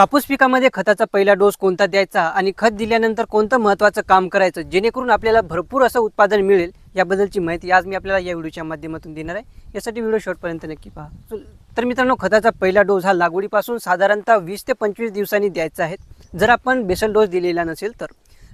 कापूस पिकामध्ये खताचा पहिला डोस कोणता द्यायचा आणि खत दिल्यानंतर कोणतं महत्त्वाचं काम करायचं जेणेकरून आपल्याला भरपूर असं उत्पादन मिळेल याबद्दलची माहिती आज मी आपल्याला या व्हिडिओच्या माध्यमातून देणार आहे. यासाठी व्हिडिओ शेवटपर्यंत नक्की पहा. तर मित्रांनो खताचा पहिला डोस हा लागवडीपासून साधारणतः वीस ते पंचवीस दिवसांनी द्यायचा आहे. जर आपण बेसल डोस दिलेला नसेल तर.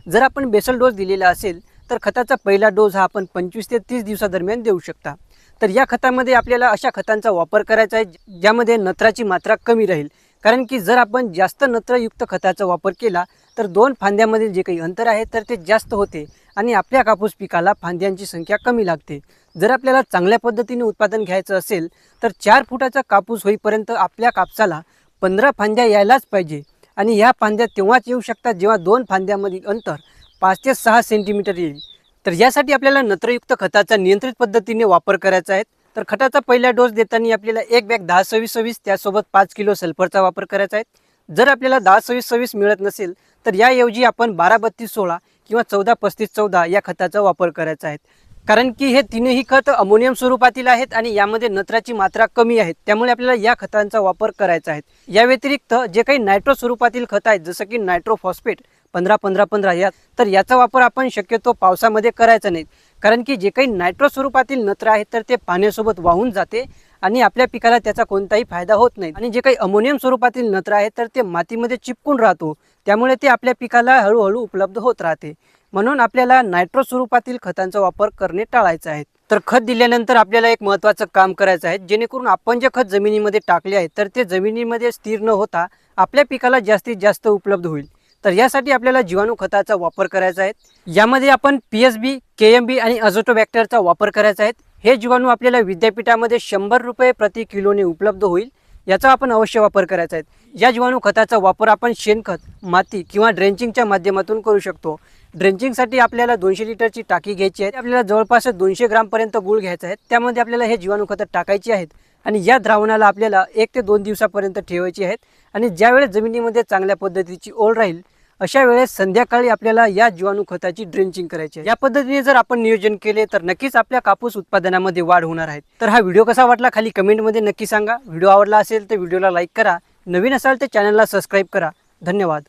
जर आपण बेसल डोस दिलेला असेल तर खताचा पहिला डोस हा आपण पंचवीस ते तीस दिवसादरम्यान देऊ शकता. तर या खतामध्ये आपल्याला अशा खतांचा वापर करायचा आहे ज्यामध्ये नत्राची मात्रा कमी राहील. कारण की जर आपण जास्त नत्रयुक्त खताचा वापर केला तर दोन फांद्यामधील जे काही अंतर आहे तर ते जास्त होते आणि आपल्या कापूस पिकाला फांद्यांची संख्या कमी लागते. जर आपल्याला चांगल्या पद्धतीने उत्पादन घ्यायचं असेल तर चार फुटाचा कापूस होईपर्यंत आपल्या कापसाला पंधरा फांद्या यायलाच पाहिजे आणि ह्या फांद्या तेव्हाच येऊ शकतात जेव्हा दोन फांद्यामधील अंतर पाच ते सहा सेंटीमीटर येईल. तर यासाठी आपल्याला नत्रयुक्त खताचा नियंत्रित पद्धतीने वापर करायचा आहे. तर खताचा पहिला डोस देताना आपल्याला एक बॅग दहा सव्वीस सव्वीस त्यासोबत पाच किलो सल्फरचा वापर करायचा आहे. जर आपल्याला दहा सव्वीस सव्वीस मिळत नसेल तर याऐवजी आपण बारा बत्तीस सोळा किंवा चौदा पस्तीस चौदा या खताचा वापर करायचा आहे. कारण की हे तीनही खत अमोनियम स्वरूपातील आहेत आणि यामध्ये नत्राची मात्रा कमी आहे त्यामुळे आपल्याला या खतांचा वापर करायचा आहे. या व्यतिरिक्त जे काही नायट्रो स्वरूपातील खत आहेत जसं की नायट्रोफॉस्फेट पंधरा पंधरा पंधरा या तर याचा वापर आपण शक्यतो पावसामध्ये करायचा नाही. कारण की जे काही नायट्रो स्वरूपातील नत्र आहे तर ते पाण्यासोबत वाहून जाते आणि आपल्या पिकाला त्याचा कोणताही फायदा होत नाही. आणि जे काही अमोनियम स्वरूपातील नत्र आहे तर ते मातीमध्ये चिपकून राहतो. त्यामुळे ते आपल्या पिकाला हळूहळू उपलब्ध होत राहते. म्हणून आपल्याला नायट्रो स्वरूपातील खतांचा वापर करणे टाळायचं आहे तर खत दिल्यानंतर आपल्याला एक महत्त्वाचं काम करायचं आहे. जेणेकरून आपण जे खत जमिनीमध्ये टाकले आहे तर ते जमिनीमध्ये स्थिर न होता आपल्या पिकाला जास्तीत जास्त उपलब्ध होईल. तर यासाठी आपल्याला जीवाणू खताचा वापर करायचा आहे. यामध्ये आपण P S B K M B आणि अझोटोबॅक्टरचा वापर करायचा आहे. हे जीवाणू आपल्याला विद्यापीठामध्ये शंभर रुपये प्रति किलोने उपलब्ध होईल. याचा आपण अवश्य वापर करायचा आहे. या जीवाणू खताचा वापर आपण शेणखत माती किंवा ड्रेंचिंगच्या माध्यमातून करू शकतो. ड्रेंचिंगसाठी आपल्याला दोनशे लिटरची टाकी घ्यायची आहे. आपल्याला जवळपास दोनशे ग्रामपर्यंत गुळ घ्यायचा आहे. त्यामध्ये आपल्याला हे जीवाणू खतं टाकायची आहेत आणि या द्रावणाला आपल्याला एक ते दोन दिवसापर्यंत ठेवायची आहेत. आणि ज्यावेळेस जमिनीमध्ये चांगल्या पद्धतीची ओल राहील अशा वेळेस संध्याकाळी आपल्याला या जीवाणू खताची ड्रेंचिंग करायची आहे. या पद्धतीने जर आपण नियोजन केले तर नक्कीच आपल्या कापूस उत्पादनामध्ये वाढ होणार आहे. तर हा व्हिडिओ कसा वाटला खाली कमेंटमध्ये नक्की सांगा. व्हिडिओ आवडला असेल तर व्हिडिओला लाईक करा. नवीन असाल तर चॅनलला सबस्क्राईब करा. धन्यवाद.